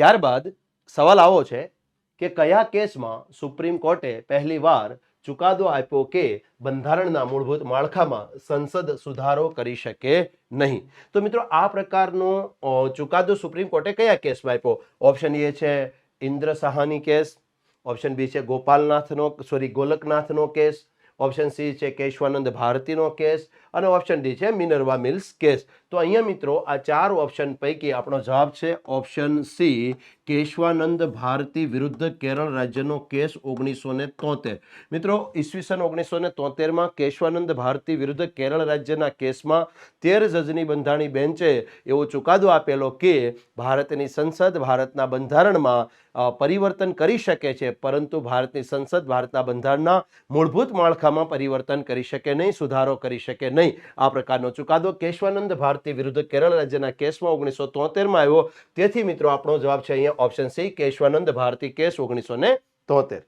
ત્યારબાદ સવાલ આવો છે કે કયા કેસમાં સુપ્રીમ કોર્ટે પહેલીવાર ચુકાદો આપ્યો કે બંધારણના મૂળભૂત માળખામાં સંસદ સુધારો કરી શકે નહીં? તો મિત્રો, આ પ્રકારનો ચુકાદો સુપ્રીમ કોર્ટે કયા કેસમાં આપ્યો? ઓપ્શન એ છે Indra Sawhney case, option B છે ગોપાલનાથનો, સોરી, ગોલકનાથનો કેસ ઓપ્શન સી છે કેશવાનંદ ભારતીનો કેસ અને ઓપ્શન ડી છે મિનરવા મિલ્સ કેસ. તો અહીંયા મિત્રો આ ચાર ઓપ્શન પૈકી આપણો જવાબ છે ઓપ્શન સી કેશવાનંદ ભારતી વિરુદ્ધ કેરળ રાજ્યનો કેસ ઓગણીસો ને તોતેર. મિત્રો, ઈસવીસન ઓગણીસો ને તોતેરમાં કેશવાનંદ ભારતી વિરુદ્ધ કેરળ રાજ્યના કેસમાં તેર જજની બંધારણી બેન્ચે એવો ચુકાદો આપેલો કે ભારતની સંસદ ભારતના બંધારણમાં પરિવર્તન કરી શકે છે, પરંતુ ભારતની સંસદ ભારતના બંધારણના મૂળભૂત માળખામાં પરિવર્તન કરી શકે નહીં, સુધારો કરી શકે નહીં. આ પ્રકારનો ચુકાદો કેશવાનંદ ભારતી વિરુદ્ધ કેરળ રાજ્યના કેસમાં ઓગણીસો તોતેરમાં આવ્યો. તેથી મિત્રો, આપણો જવાબ છે અહીંયા option C Kesavananda Bharati case ઓગણીસો ને તોતેર.